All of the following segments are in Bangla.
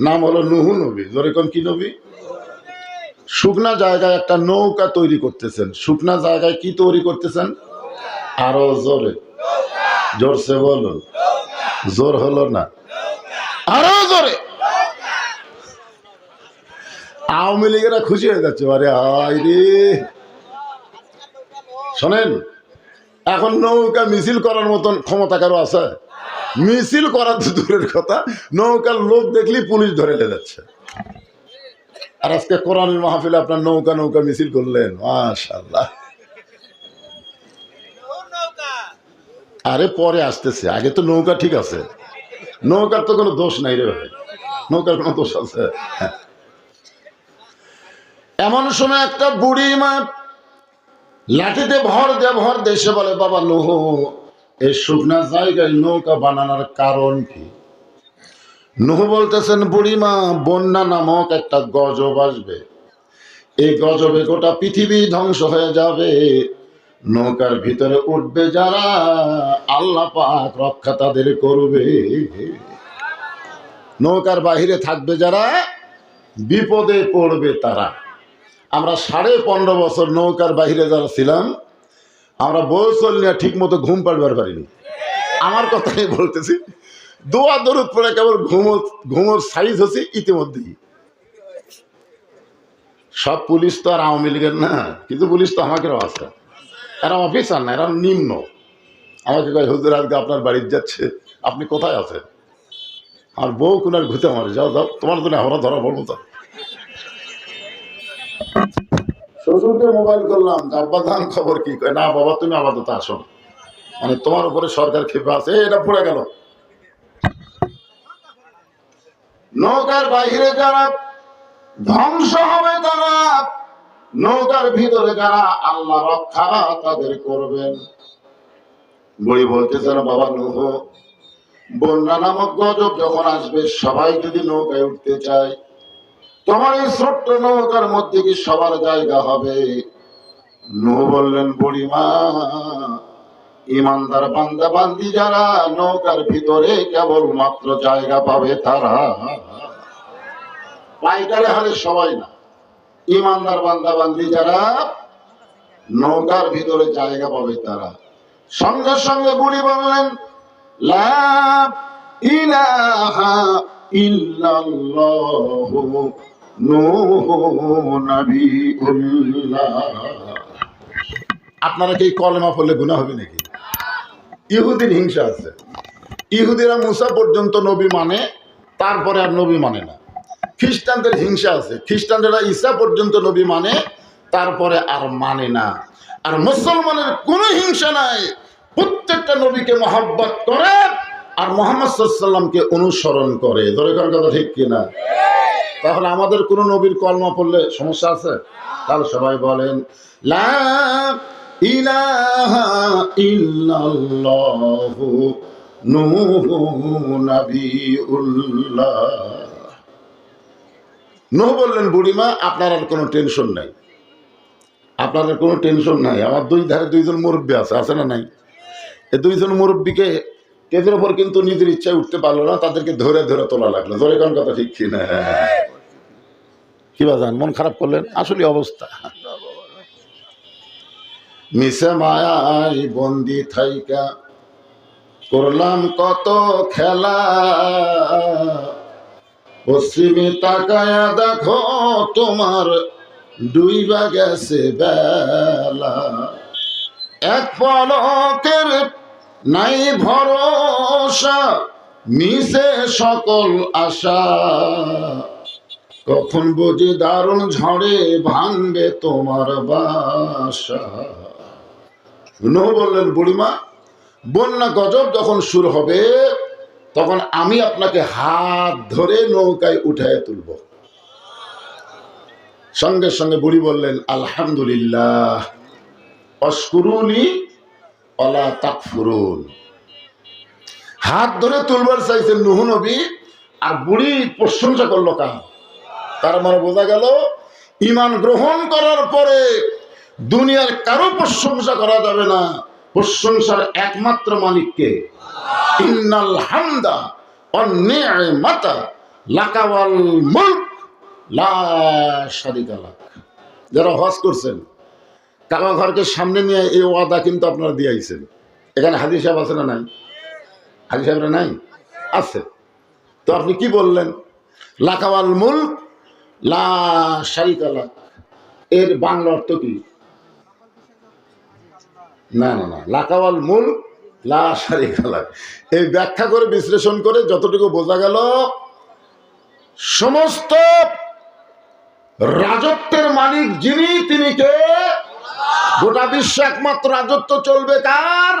নাম হলো নুহু নবী। জোরে কোন কি নবী? শুকনা জায়গায় একটা নৌকা তৈরি করতেছেন। শুকনা জায়গায় কি তৈরি করতেছেন? আরও জোরে। জোরসে বলুন। জোর হলো না। আরও জোরে। আওয়ামী লীগেরা খুশি হয়ে যাচ্ছে। আরে হায় রে। শোনেন, এখন নৌকা মিছিল করার মতন ক্ষমতা কারও আছে? মিছিল করা তো দূরের কথা, নৌকার লোক দেখলেই পুলিশ ধরে নিয়ে যাচ্ছে। আর আজকে কোরআনের মাহফিলে আপনার নৌকা নৌকা মিছিল করলেন মাশাল্লাহ আরে পরে আসতেছে, আগে তো নৌকা ঠিক আছে। নৌকার তো কোনো দোষ নাই রে ভাই, নৌকার কোনো দোষ আছে। এমন সময় একটা বুড়ি মা লাঠিতে ভর দে ভর দেশে বলে, বাবা লোহ এই শুকনা জায়গায় নৌকা বানানোর কারণ কি? নুহ বলতেছেন, বুড়িমা, বন্যা নামক একটা গজব আসবে। এই গজবে গোটা পৃথিবী ধ্বংস হয়ে যাবে। নৌকার ভিতরে উঠবে যারা, আল্লাহ পাক রক্ষা তাদের করবে। নৌকার বাহিরে থাকবে যারা, বিপদে পড়বে তারা। আমরা সাড়ে পনেরো বছর নৌকার বাহিরে যারা ছিলাম আমরা বৌসল নিয়ে ঠিক মতো ঘুম পাড়বার পারিনি। আমার কথাই বলতেছি, দোয়া দরুদ পড়ে কেবল ঘুমো, ঘুমোর সাইজ হচ্ছে ইতিমধ্যেই। সব পুলিশ তো আর আওয়ামী লীগের না, কিন্তু পুলিশ তো আমাকেও আছে। এরা অফিসার না, এরা নিম্ন। আমাকে কয়, হুজুর, আজকে আপনার বাড়িতে যাচ্ছে, আপনি কোথায় আছেন? আর বউ কুনার ঘুতে মারে যাও যাও, তোমার জন্য আমরা ধরা বলব তো। শ্বশুরকে মোবাইল করলাম যে আব্বা ধান খবর কি? না বাবা, তুমি আপাতত আসো মানে তোমার উপরে সরকার খেপে আছে, এটা পড়ে গেল। নৌকার বাহিরে যারা ধ্বংস হবে তারা, নৌকার ভিতরে যারা আল্লাহ রক্ষা তাদের করবেন বই বলতেছে না বাবা নৌহ, বন্যা নামক গজব যখন আসবে, সবাই যদি নৌকায় উঠতে চায় তোমার এই ছোট্ট নৌকার মধ্যে কি সবার জায়গা হবে? নৌ বললেন, বুড়িমা, ইমানদার বান্দা, বান্দি যারা, নৌকার ভিতরে কেবল মাত্র জায়গা পাবে তারা। পাইকারে হারে সবাই না। ইমানদার বান্দা, বান্দি যারা, নৌকার ভিতরে জায়গা পাবে তারা। সঙ্গে সঙ্গে বুড়ি বললেন লা ইলাহা ইল্লাল্লাহু আপনারা কি কলেমা পড়লে গুনাহ হবে নাকি? ইহুদির হিংসা আছে। ইহুদিরা মুসা পর্যন্ত নবী মানে তারপরে আর নবী মানে না। খ্রিস্টানদের হিংসা আছে। খ্রিস্টানরা ঈসা পর্যন্ত নবী মানে তারপরে আর মানে না। আর মুসলমানের কোনো হিংসা নাই। প্রত্যেকটা নবীকে মহাব্বত করে আর মোহাম্মদ সাল্লামকে অনুসরণ করে। ধরে কার কথা ঠিক কিনা? তাহলে আমাদের কোনো নবীর কলমা পড়লে সমস্যা আছে? তাহলে সবাই বলেন, লা বললেন, বুড়িমা, আপনার আর কোনো টেনশন নাই। আপনার কোনো টেনশন নাই। আমার দুই ধারে দুইজন মুরব্বী আছে আছে না নাই? এই দুইজন মুরব্বীকে কেদের ওপর কিন্তু নিজের ইচ্ছায় উঠতে পারল না, তাদেরকে ধরে ধরে তোলা লাগল। ধরে কোন কথা ঠিক না? কি বাজান মন খারাপ করলেন? আসলে অবস্থা। মিশে মায়াই বন্দি থাইকা, করলাম কত খেলা। পশ্চিমে তাকায়া দেখো, তোমার ডুইবা গেছে বেলা। এক পলকের নাই ভরসা মিশে সকল আশা। কখন বুঝি দারুণ ঝড়ে ভাঙবে তোমার বাসা। নো বললেন বুড়িমা, বন্যা গজব যখন শুরু হবে, তখন আমি আপনাকে হাত ধরে নৌকায় উঠায় তুলব। সঙ্গে সঙ্গে বুড়ি বললেন, আলহামদুলিল্লাহ অস্কুরুনি অলা হাত ধরে তুলবার চাইছেন নুহু নবী, আর বুড়ি প্রশংসা করল কাম তার মানে বোঝা গেল ইমান গ্রহণ করার পরে দুনিয়ার কারও প্রশংসা করা যাবে না। প্রশংসার একমাত্র মালিককে ইন্নাল হামদা মাতা লাকাওয়াল মুলক, লা যারা হজ করছেন কাবা ঘরকে সামনে নিয়ে এই ওয়াদা কিন্তু আপনারা দিয়ে আইছেন। এখানে হাজির সাহেব আছে না নাই? হাজির সাহেবরা নাই? আছে। তো আপনি কি বললেন? লাকাওয়াল মুলক, লা শারিকা লাক। এর বাংলা অর্থ কি? না না না। লাকাওয়াল মূল লা শারিকালা এই ব্যাখ্যা করে, বিশ্লেষণ করে যতটুকু বোঝা গেল, সমস্ত রাজত্বের মালিক যিনি, তিনি কে? গোটা বিশ্বে একমাত্র রাজত্ব চলবে কার?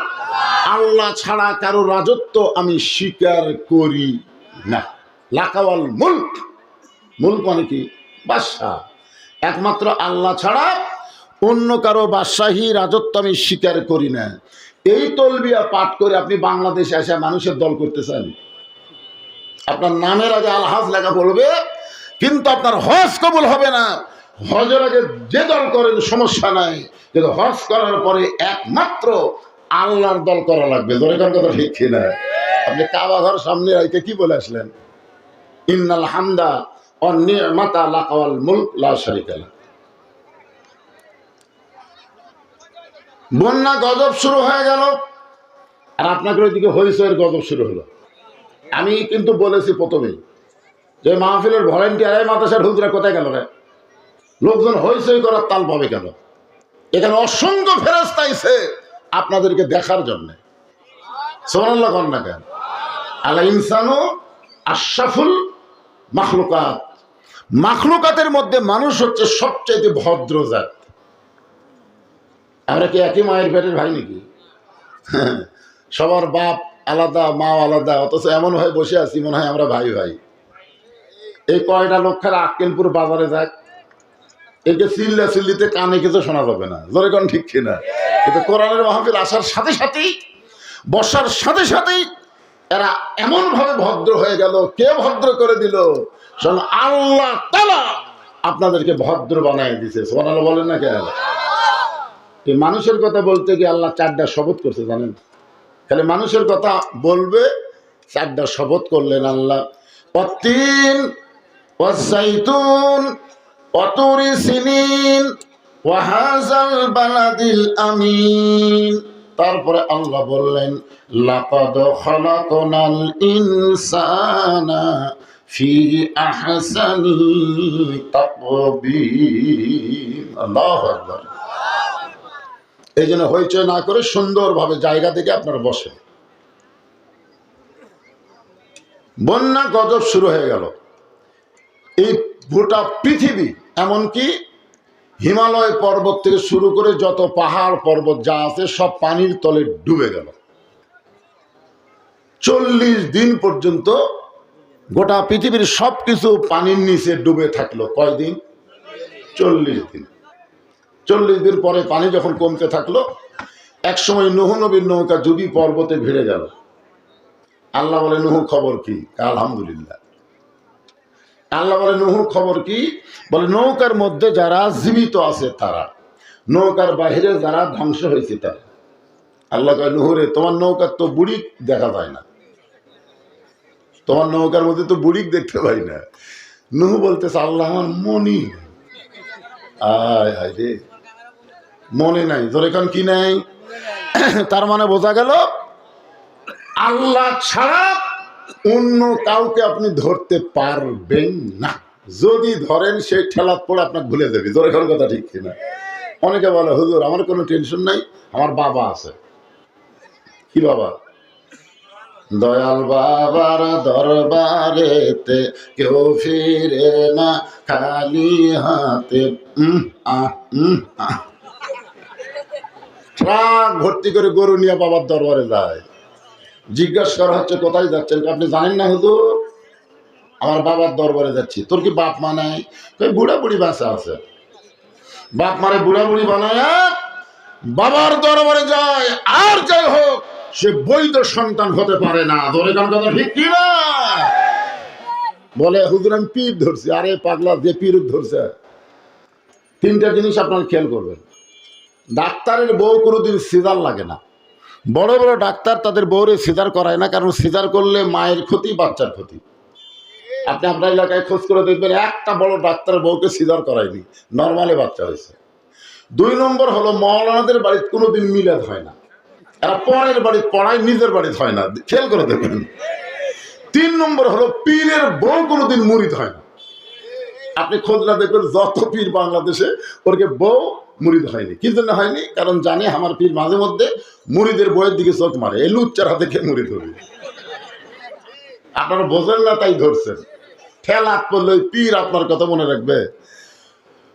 আল্লাহ ছাড়া কারও রাজত্ব আমি স্বীকার করি না। লাকাওয়াল মুল্ক। মুল্ক মানে কি? বাদশাহ। একমাত্র আল্লাহ ছাড়া অন্য কারও বাদশাহী রাজত্ব আমি স্বীকার করি না। এই তলবিয়া পাঠ করে আপনি বাংলাদেশে এসে মানুষের দল করতেছেন। আপনার নামের আগে আলহাজ লেখা বলবে, কিন্তু আপনার হজ কবুল হবে না। হজের আগে যে দল করেন, সমস্যা নাই। কিন্তু হজ করার পরে একমাত্র আল্লাহর দল করা লাগবে। দরকার কথা ঠিক কিনা? আপনি কাবা ঘর সামনে রাইতে কি বলে আসলেন? ইন্নাল হামদা অনিয়মাতা লাকাওয়াল মুলক, লা শারিকা লাহ। বন্যা গজব শুরু হয়ে গেল, আর আপনাকে ওইদিকে হইসের গজব শুরু হলো। আমি কিন্তু বলেছি প্রথমেই যে মাহফিলের ভলেন্টিয়ার মাতাসার হুজরা কোথায় গেল রে? লোকজন হইসই করার তাল পাবে কেন? এখানে অসংখ্য ফেরস্তা আইছে আপনাদেরকে দেখার জন্য। সোমানাল্লাহ কন না কেন? আল্লাহ ইনসানও আশরাফুল মাখলুকাত। মাখলুকাতের মধ্যে মানুষ হচ্ছে সবচাইতে ভদ্র জাত। আমরা কি একই মায়ের পেটের ভাই নাকি? সবার বাপ আলাদা, মা আলাদা, অথচ এমন ভাবে বসে আছি, মনে হয় আমরা ভাই ভাই। এই কয়টা লোক খেলা আক্কেলপুর বাজারে যাক একে চিল্লা চিল্লিতে কানে কিছু শোনা যাবে না। জোরে কোন ঠিক কিনা? কিন্তু কোরআনের মাহফিল আসার সাথে সাথেই, বসার সাথে সাথেই এরা এমন ভাবে ভদ্র হয়ে গেল। কে ভদ্র করে দিল? আল্লাহ তালা আপনাদেরকে ভদ্র বানায় দিছে। সোনাল বলেন না এই মানুষের কথা বলতে গিয়ে আল্লাহ চারটা শপথ করছে, জানেন? খালি মানুষের কথা বলবে, চারটা শপথ করলেন আল্লাহ। অতিন অতুরি সিনিন, ওয়াহাজাল বালাদিল আমিন। তারপরে আল্লাহ বললেন, লাকাদ খালাকনাল ইনসানা ফি আহসানি তাকবীর। আল্লাহু আকবার। এই জন্য হইচই না করে সুন্দরভাবে জায়গা থেকে আপনারা বসেন। বন্যা গজব শুরু হয়ে গেল। এই গোটা পৃথিবী, এমনকি হিমালয় পর্বত থেকে শুরু করে যত পাহাড় পর্বত যা আছে সব পানির তলে ডুবে গেল। চল্লিশ দিন পর্যন্ত গোটা পৃথিবীর সব কিছু পানির নিচে ডুবে থাকল। কয়দিন? চল্লিশ দিন। চল্লিশ দিন পরে পানি যখন কমতে থাকল, একসময় নুহ নবীর নৌকা যদি পর্বতে ভিড়ে গেল। আল্লাহ বলে, নুহু, খবর কি? আলহামদুলিল্লাহ। আল্লাহ বলে নুহু খবর কি? বলে, নৌকার মধ্যে যারা জীবিত আছে তারা, নৌকার বাহিরে যারা ধ্বংস হয়েছে তারা। আল্লাহ কয়, নুহুরে, তোমার নৌকার তো বুড়ি দেখা যায় না। তোমার নৌকার মধ্যে তো বুড়ি দেখতে পাই না। নুহু বলতেছে, আল্লাহ আমার মনি। আয় হায় রে। মনে নাই। তোর এখন কি নাই? তার মানে বোঝা গেল, আল্লাহ ছাড়া অন্য কাউকে আপনি ধরতে পারবেন না। যদি ধরেন সেই ঠেলাত পড়ে আপনাকে ভুলে দেবে তোর এখন কথা ঠিক কিনা? অনেকে বলে, হুজুর, আমার কোনো টেনশন নাই, আমার বাবা আছে। কি বাবা? দয়াল বাবার দরবারেতে কেউ ফিরে না, খালি হাতে। ট্রাক ভর্তি করে গরু নিয়ে বাবার দরবারে যায়। জিজ্ঞাসা করা হচ্ছে, কোথায় যাচ্ছেন? আপনি জানেন না, হুজুর? আমার বাবার দরবারে যাচ্ছি। তোর কি বাপ মা নাই? বুড়া বুড়ি বাসা আছে। বাপ মারে বুড়া বুড়ি বানায় বাবার দরবারে যায়। আর যাই হোক, সে বৈধ সন্তান হতে পারে না। ধরে কার কথা ঠিক কি না? বলে, হুজুর, আমি পীর ধরছি। আরে পাগলা, যে পীর ধরছে। তিনটা জিনিস আপনার খেয়াল করবেন। ডাক্তারের বউ কোনোদিন সিজার লাগে না। বড় বড় ডাক্তার তাদের বউরে সিজার করায় না, কারণ সিজার করলে মায়ের ক্ষতি, বাচ্চার ক্ষতি। আপনি আপনার এলাকায় খোঁজ করে দেখবেন, একটা বড় ডাক্তারের বউকে সিজার করায়নি, নর্মালি বাচ্চা হয়েছে। দুই নম্বর হলো মৌলানাদের বাড়িতে কোনোদিন মিলাদ হয় না। এরা পরের বাড়ি পড়ায়, নিজের বাড়িতে হয় না। খেয়াল করে দেখবেন। তিন নম্বর হলো, পীরের বউ কোনোদিন মুরিদ হয় না। আপনি খোঁজ না দেখবেন, যত পীর বাংলাদেশে, ওরকে বউ মুরিদ হয়নি। কি জন্য হয়নি? কারণ জানে আমার পীর মাঝে মধ্যে মুরিদের বইয়ের দিকে চোখ মারে। এই লুচ্চার হাতে কে মুরিদ হবে? আপনারা বোঝেন না, তাই ধরছেন। পড়লে ওই পীর আপনার কথা মনে রাখবে।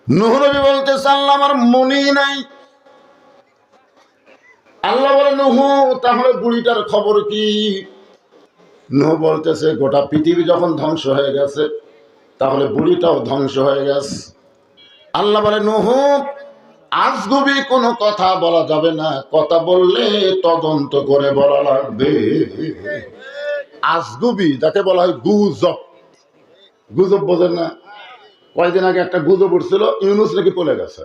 নহরবি বলতে চাল্লা আমার মনেই নাই। আল্লাহ বলে, নহু, তাহলে বুড়িটার খবর কি? নুহ বলতেছে, গোটা পৃথিবী যখন ধ্বংস হয়ে গেছে তাহলে বুড়িটাও ধ্বংস হয়ে গেছে। আল্লাহ বলে, নুহ, আজগুবি কোনো কথা বলা যাবে না। কথা বললে তদন্ত করে বলা লাগবে। আজগুবি যাকে বলা হয় গুজব। গুজব বোঝেন না? কয়েকদিন আগে একটা গুজব উঠছিল, ইউনুস নাকি পলে গেছে।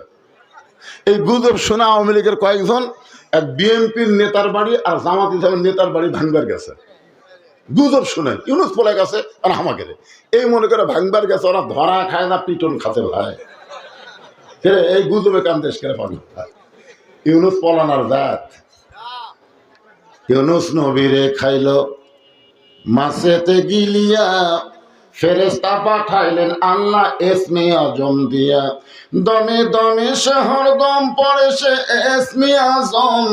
এই গুজব শোনা আওয়ামী লীগের কয়েকজন এক বিএনপির নেতার বাড়ি আর জামাত ইসলামের নেতার বাড়ি ভাঙবার গেছে। গুজব শুনে, ইউনুস পলে গেছে, আর আমাকে। এই মনে করে ভাঙবার গেছে, ওরা ধরা খায় না, পিটন খাতে ভাই এই গুজবে কান দেশ করে পাবি ইউনুস পলানার জাত। ইউনুস নবীরে খাইল মাসেতে গিলিয়া ফেরেস্তা পাঠাইলেন আল্লাহ এসমে আজম দিয়া। দমে দমে শহর দম পড়ে সে এসমে আজম।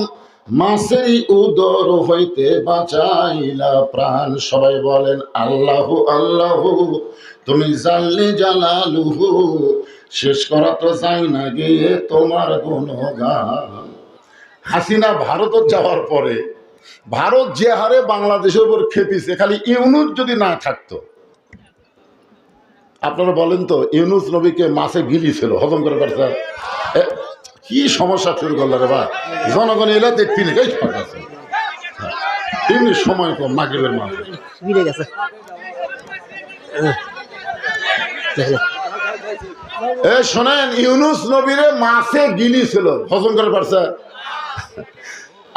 মাসেরই উদর হইতে বাঁচাইলা প্রাণ। সবাই বলেন, আল্লাহ, আল্লাহু, তুমি জানলে জালালুহু, শেষ করা তো যাই না গিয়ে তোমার গুণগান। হাসিনা ভারত যাওয়ার পরে, ভারত যে হারে বাংলাদেশের উপর খেপিছে, খালি ইউনুস যদি না থাকতো। আপনারা বলেন তো, ইউনুস নবীকে মাছে গিলিছিল হজম করে পারছে কি সমস্যা শুরু করল রে বা জনগণ এলা দেখবি না এই ফাঁকা আছে। হ্যাঁ, এমনি সময় কম মাগরিবের মাঝে। মিলে গেছে। এ শোনেন ইউনুস নবীরে মাছে গিলিছিল হজম করে পারছে?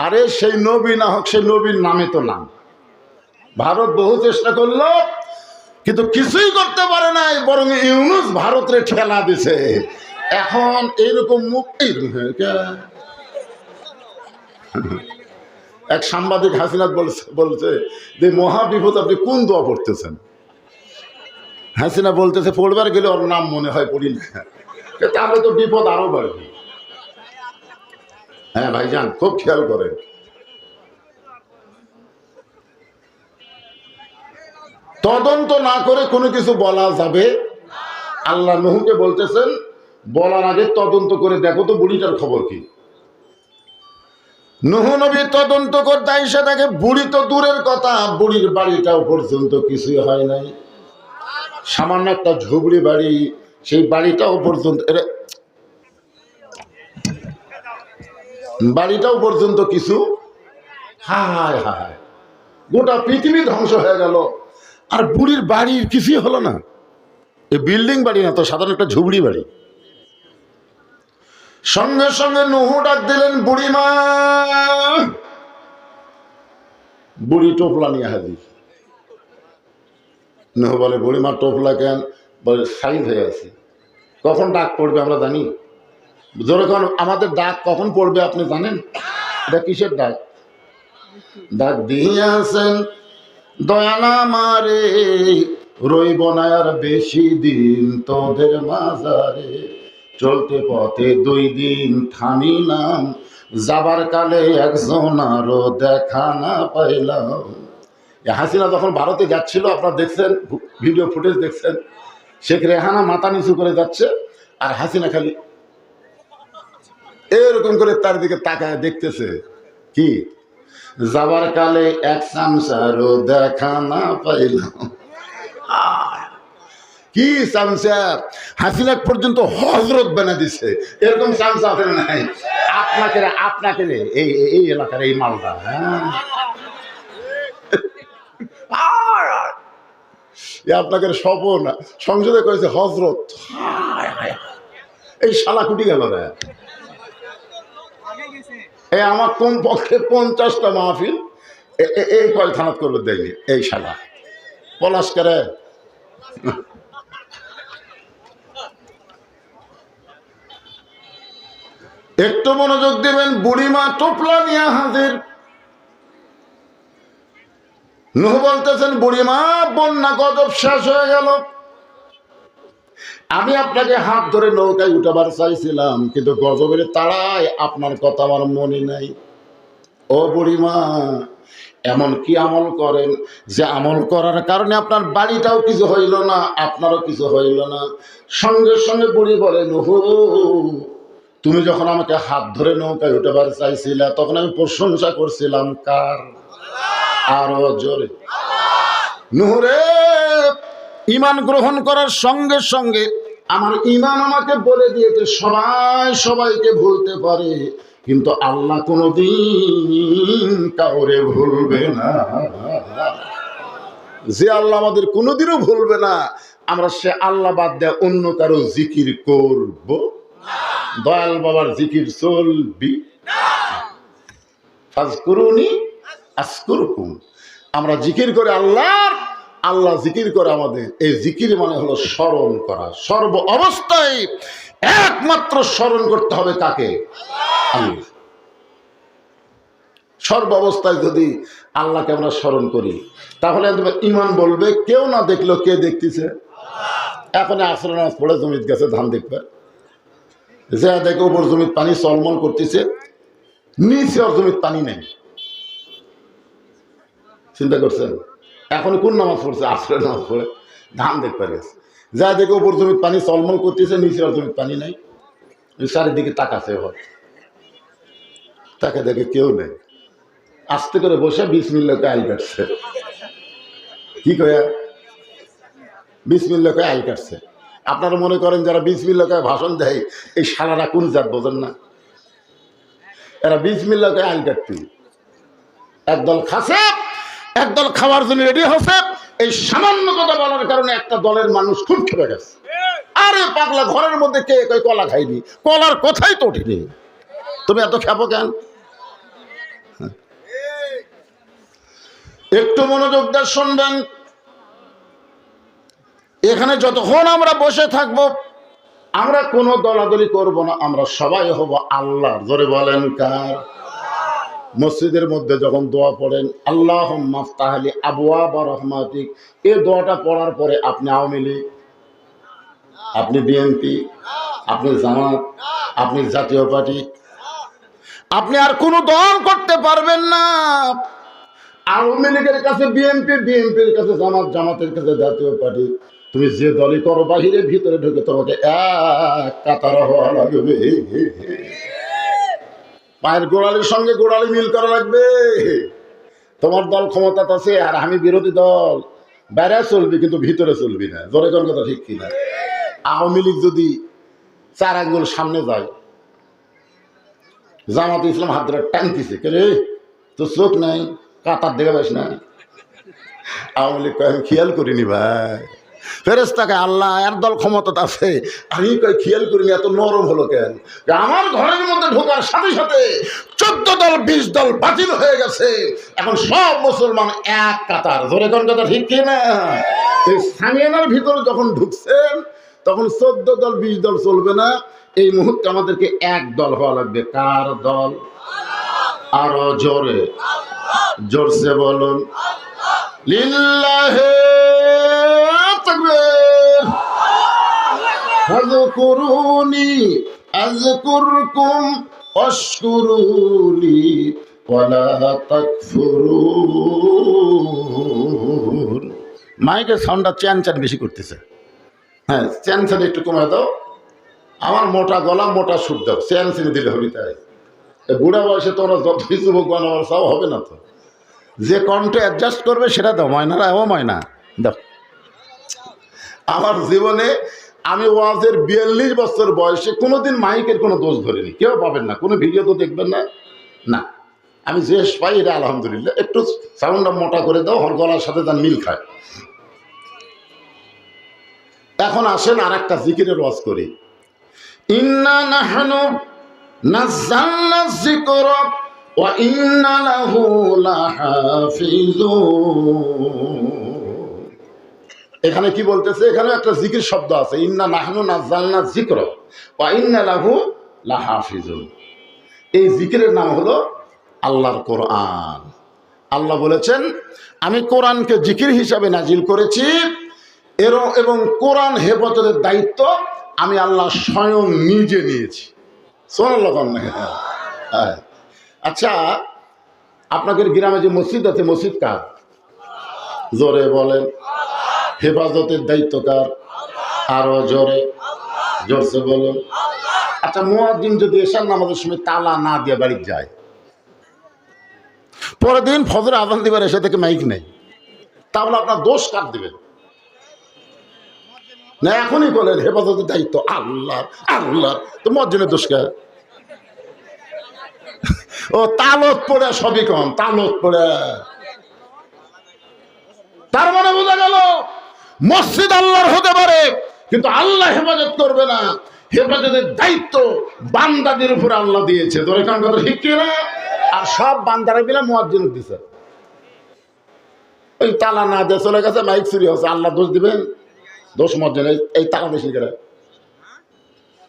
আরে সেই নবী না হোক সেই নবীর নামে তো নাম। ভারত বহু চেষ্টা করল কিন্তু কিছুই করতে পারে নাই বরং ইউনুস ভারতের ঠেলা দিছে। এখন এইরকম মুখ এক সাংবাদিক হাসিনাথ বলছে যে মহা বিপদ আপনি কোন দোয়া পড়তেছেন? হাসিনা বলতেছে, পড়বার গেলে ওর নাম মনে হয় পড়ি না। তাহলে তো বিপদ আরও বাড়বে। হ্যাঁ ভাইজান, খুব খেয়াল করেন। তদন্ত না করে কোনো কিছু বলা যাবে? আল্লাহ নহুকে বলতেছেন বলার আগে তদন্ত করে দেখো তো বুড়িটার খবর কি। নবী তদন্ত করতে এসে দেখে বুড়ি তো দূরের কথা, বুড়ির বাড়িটাও পর্যন্ত কিছুই হয় নাই। সামান্য একটা ঝুবড়ি বাড়ি, সেই বাড়িটাও পর্যন্ত বাড়িটাও পর্যন্ত কিছু হায় হায়। গোটা পৃথিবী ধ্বংস হয়ে গেল। আর বুড়ির বাড়ির কিছুই হলো না। এই বিল্ডিং বাড়ি না তো, সাধারণ একটা ঝুবড়ি বাড়ি। সঙ্গে সঙ্গে নুহু ডাক দিলেন, বুড়ি মা! বুড়ি টোপলা নিয়ে হাজির। নহু বলে, বুড়ি মা, টোপলা কেন? বলে, সাইজ হয়ে আছে কখন ডাক পড়বে আমরা জানি। যেরকম আমাদের ডাক কখন পড়বে আপনি জানেন? এটা কিসের ডাক? ডাক দিয়াছেন দয়ানা মারে রইব না আর বেশি দিন তোদের মাজারে চলতে পথে দুই দিন থামিলাম, যাবার কালে একজন আরও দেখা না পাইলাম। হাসিনা যখন ভারতে যাচ্ছিল, আপনারা দেখছেন, ভিডিও ফুটেজ দেখছেন, শেখ রেহানা মাথা নিচু করে যাচ্ছে আর হাসিনা খালি এরকম করে তার দিকে তাকায় দেখতেছে। কি? যাবার কালে এক সামসারও দেখা না পাইলাম। কি সামসা হাসিনা পর্যন্ত হজরত বানা দিছে। এরকম আছে না নাই। আপনাকে আপনাকে এই, এই- এলাকার এই মালটা হ্যাঁ? আপনাকে স্বপন, সংসদে কয়েছে হজরত। এই শালা কুটি গেল রে। এই আমার কম পক্ষে পঞ্চাশটা মাহফিল? এই কয় থানাত করবে দেয়নি, এই শালা। পলাশ করে। একটু মনোযোগ দেবেন, বুড়িমা টোপলা নিয়ে হাজির। নুহ বলতেছেন, বুড়িমা, বন্যা গজব শেষ হয়ে গেল। আমি আপনাকে হাত ধরে নৌকায় উঠাবার চাইছিলাম, কিন্তু গজবের তাড়ায় আপনার কথা আমার মনে নাই। ও বুড়িমা, এমন কি আমল করেন যে আমল করার কারণে আপনার বাড়িটাও কিছু হইল না, আপনারও কিছু হইল না। সঙ্গে সঙ্গে বুড়ি বলেন হো তুমি যখন আমাকে হাত ধরে নৌকায় উঠাবার চাইছিলে তখন আমি প্রশংসা করছিলাম, কার? আরও জোরে। নুহরে ইমান গ্রহণ করার সঙ্গে সঙ্গে আমার ইমান আমাকে বলে দিয়েছে, সবাই সবাইকে ভুলতে পারে, কিন্তু আল্লাহ কোনোদিন কাউরে ভুলবে না। যে আল্লাহ আমাদের কোনোদিনও ভুলবে না, আমরা সে আল্লাহ বাদ দেয় অন্য কারও জিকির করব। দয়াল বাবার জিকির চলবি আমরা জিকির করে আল্লাহর, আল্লাহ জিকির করে আমাদের। এই জিকির মানে হলো স্মরণ করা। সর্ব অবস্থায় একমাত্র স্মরণ করতে হবে কাকে? আল্লাহ। সর্ব অবস্থায় যদি আল্লাহকে আমরা স্মরণ করি, তাহলে ইমান বলবে, কেউ না দেখল কে দেখতেছে? এখন নামাজ পড়ে জমিত গেছে, ধান দেখবে। যে দেখে উপর জমিত পানি চলমল করতেছে, নিচে জমিত পানি নেই। চিন্তা করছেন? এখন কোন নামাজ পড়ছে? আসরের নামাজ পড়ে। ধান দেখতে গেছে। যা দেখে উপর জমিত পানি চলমল করতেছে, নিচে জমিত পানি নেই। চারিদিকে হয় তাকে দেখে কেউ নেই। আস্তে করে বসে বিশ মিল্লকে আইল কাটছে। কি কয়া? বিশ মিল্লকে আইল কাটছে। আপনারা মনে করেন যারা বিশ মিল্লকে ভাষণ দেয়, এই শালারা কোন জাত বোঝেন না? এরা বিশ মিল্লকে আইল কাটতি। একদল খাসে, একদল খাওয়ার জন্য রেডি হচ্ছে এই সামান্য কথা বলার কারণে একটা দলের মানুষ খুব খেপে গেছে। আরে পাগলা, ঘরের মধ্যে কে কই কলা খাইনি কলার কথাই তো ওঠেনি। তুমি এত খেপো কেন? একটু মনোযোগ দিয়ে শুনবেন। এখানে যতক্ষণ আমরা বসে থাকব, আমরা কোনো দলাদলি করব না, আমরা সবাই হব আল্লাহ ধরে বলেন কার? মসজিদের মধ্যে যখন দোয়া পড়েন আল্লাহ মাফতাহালি আবুয়া বা রহমাতিক। এই দোয়াটা পড়ার পরে আপনি আওয়ামী লীগ, আপনি বিএনপি, আপনি জামাত, আপনি জাতীয় পার্টি। আপনি আর কোনো দল করতে পারবেন না। আওয়ামী লীগের কাছে বিএনপি, বিএনপির কাছে জামাত, জামাতের কাছে জাতীয় পার্টি। তুমি যে দলই করো বাহিরে ভিতরে ঢুকে তোমাকে এক কাতার হওয়া লাগবে। পায়ের গোড়ালির সঙ্গে গোড়ালি মিল করা লাগবে। তোমার দল ক্ষমতা আছে, আর আমি বিরোধী দল। বাইরে চলবি, কিন্তু ভিতরে চলবি না। জোরে কোন কথা ঠিক কিনা? আওয়ামী লীগ যদি চার আঙ্গুল সামনে যায়, জামাত ইসলাম হাত ধরে টানতেছে। কে রে তো চোখ নাই, কাতার দেখে পাস না আওয়ামী লীগ খেয়াল করিনি ভাই। ফেরেস্তাকে আল্লাহ, এর দল ক্ষমতা আছে। আমি খেয়াল করিনি এত নরম হলো কেন? আমার ঘরের মধ্যে ঢোকার সাথে সাথে চোদ্দ দল, বিশ দল বাতিল হয়ে গেছে। এখন সব মুসলমান এক কাতার। ধরে কোন কথা ঠিক কি না? এই সামিয়ানার ভিতরে যখন ঢুকছেন, তখন চোদ্দ দল, বিশ দল চলবে না। এই মুহূর্তে আমাদেরকে এক দল হওয়া লাগবে। কার দল? আরও জোরে। জোরসে বলুন, লিল্লাহে তাকবীর ফাযকুরুনি আযকুরকুম ওয়াশকুরুলি ওয়ালা তাকফুরুন মাইকের সাউন্ডটা চ্যান চ্যান বেশি করতেছে। হ্যাঁ চ্যান চ্যান একটু কমে দাও। আমার মোটা গলা মোটা সুর দাও। চ্যান চিনি দিলে হবি তাই। বুড়া বয়সে তোমরা যত যুবক বানাবার সব হবে না তো। যে কণ্ঠ অ্যাডজাস্ট করবে সেটা দাও। ময়নারা ও ময়না দাও। আমার জীবনে আমি ওয়াজের বিয়াল্লিশ বছর বয়সে কোনোদিন মাইকের কোনো দোষ ধরিনি। কেউ পাবেন না, কোনো ভিডিও তো দেখবেন না? না। আমি যে পাই এটা আলহামদুলিল্লাহ। একটু সাউন্ডটা মোটা করে দাও হর গলার সাথে তার মিল খায়। এখন আসেন আর একটা জিকিরের ওয়াজ করি। ইন্না নাহানু ওয়া ইন্না লাহু লাহাফিজুন। এখানে কি বলতেছে? এখানে একটা জিকির শব্দ আছে। ইন্না নাহনু নাজালনা জিক্র বা ইন্না লাহু লাহাফিজুন। এই জিকিরের নাম হলো আল্লাহর কোরআন। আল্লাহ বলেছেন, আমি কোরআনকে জিকির হিসাবে নাজিল করেছি। এর এবং কোরআন হেফাজতের দায়িত্ব আমি আল্লাহ স্বয়ং নিজে নিয়েছি। হ্যাঁ। আচ্ছা আপনাদের গ্রামে যে মসজিদ আছে, মসজিদ কার? জোরে বলেন। হেফাজতের দায়িত্ব কার? আরও জোরে, জোরসে বলুন। আচ্ছা মুয়াজ্জিন যদি এসার নামাজের সময় তালা না দিয়ে বাড়ি যায়, পরের দিন ফজর আজান দিবার এসে থেকে মাইক নেই। তাহলে আপনার দোষ কার দেবেন? না, এখনই বলেন, হেফাজতের দায়িত্ব আল্লাহ আল্লাহ তো মজ্জিনের দোষ কে ও, তালত পড়ে, সবই কম, তালত পড়ে। তার মানে বোঝা গেল মসজিদ আল্লাহর হতে পারে, কিন্তু আল্লাহ হেফাজত করবে না। হেফাজতের দায়িত্ব বান্দাদের উপরে আল্লাহ দিয়েছে। তোর এখান কথা ঠিক না আর সব বান্দারা মিলে মুয়াজ্জিন দিছে। ওই তালা না দিয়ে চলে গেছে মাইক চুরি হচ্ছে আল্লাহ দোষ দিবেন? দোষ মজ্জিন এই এই তালা দেশি করে।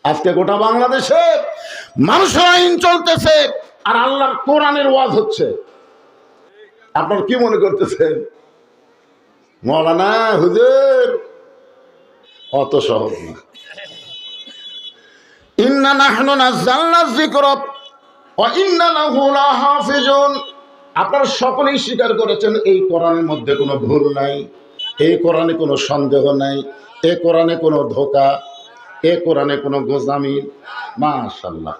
আজকে গোটা বাংলাদেশে মানুষের আইন চলতেছে, আর আল্লাহর কোরআনের ওয়াজ হচ্ছে। আপনার কি মনে করতেছেন? মৌলানা হুজুর, অত সহজ না। ইন্না সকলেই স্বীকার করেছেন, এই কোরআনের মধ্যে কোনো ভুল নাই, এই কোরআনে কোনো সন্দেহ নাই এ কোরআনে কোনো ধোকা এ কোরআনে কোনো গোজামি। মাশাল্লাহ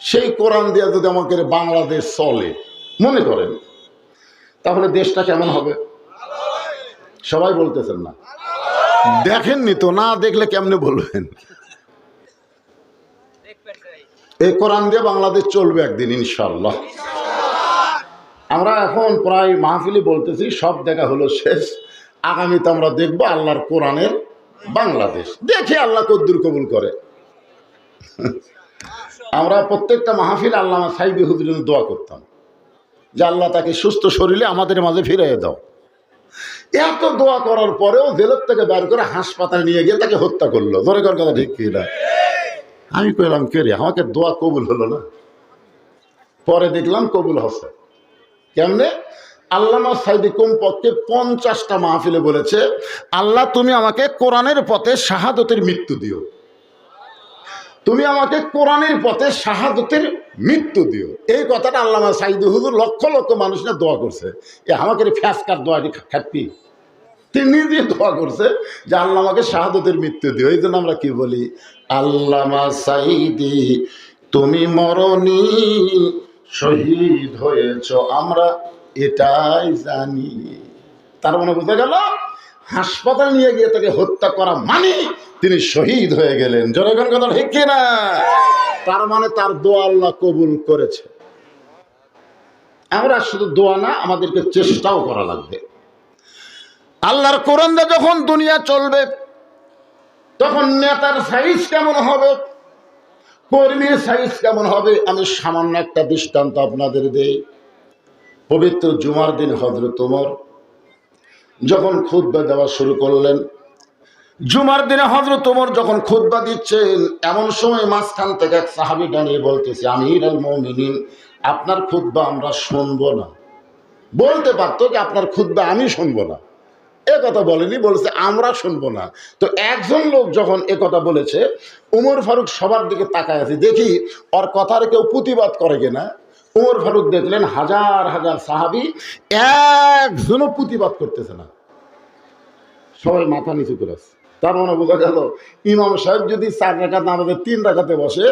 সেই কোরআন দিয়ে যদি আমাকে বাংলাদেশ চলে, মনে করেন তাহলে দেশটা কেমন হবে? সবাই বলতেছেন না। দেখেননি তো, না দেখলে কেমনে বলবেন? এই কোরআন দিয়ে বাংলাদেশ চলবে একদিন ইনশাল্লাহ আমরা এখন প্রায় মাহফিলি বলতেছি, সব দেখা হলো শেষ। আগামীতে আমরা দেখব আল্লাহর কোরআনের বাংলাদেশ। দেখে আল্লাহ কদ্দুর কবুল করে। আমরা প্রত্যেকটা মাহফিল আল্লাহ হুজুর জন্য দোয়া করতাম। যে আল্লাহ তাকে সুস্থ শরীরে আমাদের মাঝে ফিরিয়ে দাও। এত দোয়া করার পরেও জেলের থেকে বের করে হাসপাতালে নিয়ে গিয়ে তাকে হত্যা করল। ধরে কর কথা ঠিক কি না আমি কইলাম, কে রে? আমাকে দোয়া কবুল হলো না? পরে দেখলাম কবুল হচ্ছে। কেমনে? আল্লামা সাইদি কমপক্ষে পঞ্চাশটা মাহফিলে বলেছে, আল্লাহ, তুমি আমাকে কোরআনের পথে শাহাদতের মৃত্যু দিও। তুমি আমাকে কোরআনের পথে শাহাদতের মৃত্যু দিও। এই কথাটা আল্লামা সাইদি হুজুর লক্ষ লক্ষ মানুষ না দোয়া করছে। এ আমাকে ফ্যাসকার দোয়াটি খাটপি তিনি নিজে দোয়া করছে যে আল্লাহ আমাকে শাহাদতের মৃত্যু দিও, এই জন্য আমরা কি বলি? আল্লামা সাইদি, তুমি মরণি, শহীদ হয়েছ, আমরা এটাই জানি। তার মানে বোঝা গেল, হাসপাতাল নিয়ে গিয়ে তাকে হত্যা করা মানে তিনি শহীদ হয়ে গেলেন। জনগণ কথা ঠিক না? তার মানে তার দোয়া আল্লাহ কবুল করেছে। আমরা শুধু দোয়া না, আমাদেরকে চেষ্টাও করা লাগবে। আল্লাহর কোরআনটা যখন দুনিয়া চলবে, তখন নেতার সাইজ কেমন হবে? কর্মীর সাইজ কেমন হবে? আমি সামান্য একটা দৃষ্টান্ত আপনাদের দেই। পবিত্র জুমার দিন হজরত ওমর, যখন খুদ্া দেওয়া শুরু করলেন জুমার দিনে হজরত ওমর যখন খুদ্া দিচ্ছেন, এমন সময় মাঝখান থেকে এক সাহাবি দাঁড়িয়ে বলতেছে আমির আল মমিনিন, আপনার খুদ্া আমরা শুনব না। বলতে পারতো কি, আপনার খুদ্া আমি শুনব না? এ কথা বলেনি, বলেছে, আমরা শুনব না। তো একজন লোক যখন এ কথা বলেছে, উমর ফারুক সবার দিকে তাকায় আছে, দেখি, ওর কথার কেউ প্রতিবাদ করে কিনা? উমর ফারুক দেখলেন, হাজার হাজার সাহাবি একজনও প্রতিবাদ করতেছে না। সবাই মাথা নিচু করে আছে। তার মানে বোঝা গেল, ইমাম সাহেব যদি চার রাখাত নামাজে তিন রাখাতে বসে,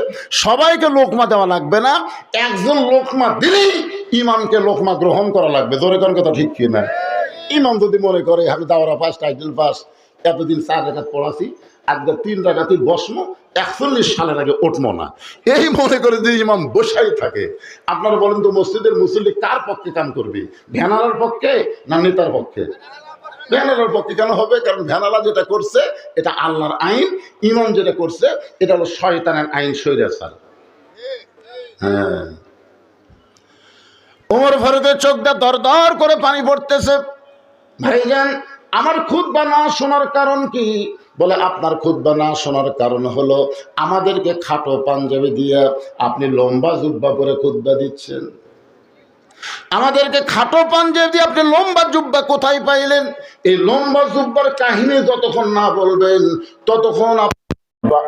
সবাইকে লোকমা দেওয়া লাগবে না, একজন লোকমা দিলেই ইমামকে লোকমা গ্রহণ করা লাগবে। জোরে কোন কথা ঠিক কি না ইমাম যদি মনে করে, আমি দাওরা পাস, টাইটেল পাস, এতদিন চার রেখাত পড়াছি, আজকে তিন রাখাতেই বসবো, একচল্লিশ সালের আগে উঠবো না। এই মনে করে যে ইমাম বসাই থাকে, আপনারা বলেন তো মসজিদের মুসল্লি কার পক্ষে কাম করবে? ভ্যানালার পক্ষে না নেতার পক্ষে? ভ্যানালার পক্ষে কেন হবে? কারণ ভ্যানালা যেটা করছে, এটা আল্লাহর আইন, ইমাম যেটা করছে, এটা হলো শয়তানের আইন সৈরা স্যার হ্যাঁ। ওমর ফারুকের চোখটা দর দর করে পানি পড়তেছে। ভাইজান, আমার খুদ্া না শোনার কারণ কি? বলে, আপনার খুদ্া না শোনার কারণ হলো, আমাদেরকে খাটো পাঞ্জাবি দিয়া আপনি লম্বা জুব্বা করে খুদ্া দিচ্ছেন। আমাদেরকে খাটো পাঞ্জাবি দিয়ে আপনি লম্বা জুব্বা কোথায় পাইলেন? এই লম্বা জুব্বার কাহিনী যতক্ষণ না বলবেন, ততক্ষণ আমরা